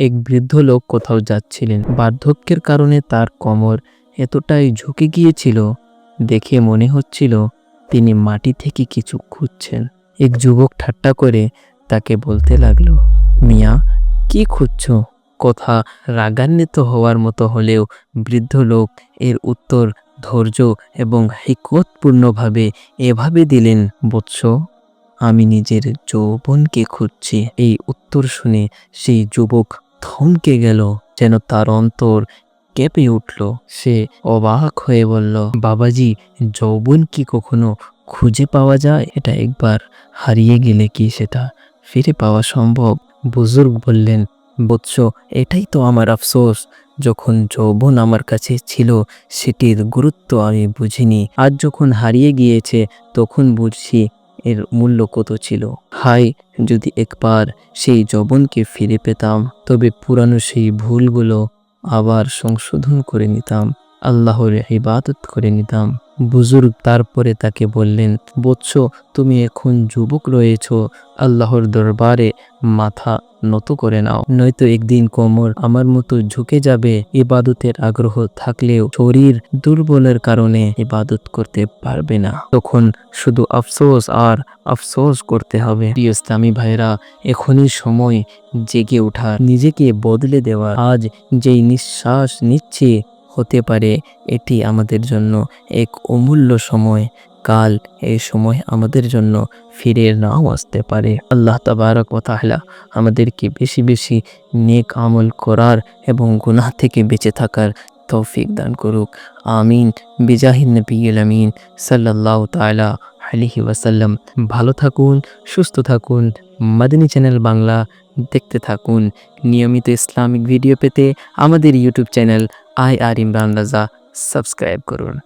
এক বৃদ্ধ লোক কোথাও যাচ্ছিলেন। বার্ধক্যের কারণে তার কোমর এতটাই ঝুঁকে গিয়েছিল দেখে মনে হচ্ছিল তিনি মাটি থেকে কিছু খুঁজছেন। এক যুবক ঠাট্টা করে তাকে বলতে লাগল, মিয়া, কি খুঁজছো? কথা রাগান্বিত হওয়ার মতো হলেও বৃদ্ধ লোক এর উত্তর ধৈর্য এবং হিকমতপূর্ণভাবে এভাবে দিলেন বৎস আমি নিজের যৌবনকে খুঁজছি। এই উত্তর শুনে সেই যুবক থমকে গেল, যেন তার অন্তর কেঁপে উঠল। সে অবাক হয়ে বলল, বাবাজি, যৌবন কি কখনো খুঁজে পাওয়া যায়? এটা একবার হারিয়ে গেলে কি সেটা ফিরে পাওয়া সম্ভব? বুজুর্গ বললেন বৎস এটাই তো আমার আফসোস। যখন যৌবন আমার কাছে ছিল, সেটির গুরুত্ব আমি বুঝিনি। আজ যখন হারিয়ে গিয়েছে, তখন বুঝছি এর মূল্য কত ছিল? হাই, যদি একবার সেই যবনকে ফিরে পেতাম, তবে পুরানো সেই ভুলগুলো আবার সংশোধন করে নিতাম। আল্লাহর ইবাদত করে নিতাম। বুজুর্গ তারপরে তাকে বললেন বৎস তুমি এখন যুবক রয়েছ, আল্লাহর দরবারে মাথা নত করে নাও। নয়তো একদিন কোমর আমার মতো ঝুঁকে যাবে, ইবাদতের আগ্রহ থাকলেও শরীর দুর্বলের কারণে ইবাদত করতে পারবে না। তখন শুধু আফসোস আর আফসোস করতে হবে। ইসলামী ভাইরা এখনই সময় জেগে ওঠা নিজেকে বদলে দেওয়া আজ যেই নিঃশ্বাস নিচ্ছি হতে পারে, এটি আমাদের জন্য এক অমূল্য সময়। কাল এই সময় আমাদের জন্য ফিরে নাও আসতে পারে। আল্লাহ তাবারক ও তাহলা আমাদেরকে বেশি বেশি নেক আমল করার এবং গুনাহ থেকে বেঁচে থাকার তৌফিক দান করুক। আমিন। বিজাহিন নবীল আমিন। সাল্লাল্লাহু তাআলা আলাইহি ওয়াসাল্লাম। ভালো থাকুন, সুস্থ থাকুন। মাদানী চ্যানেল বাংলা দেখতে থাকুন। নিয়মিত ইসলামিক ভিডিও পেতে আমাদের YouTube channel I R Imran Raja subscribe করুন।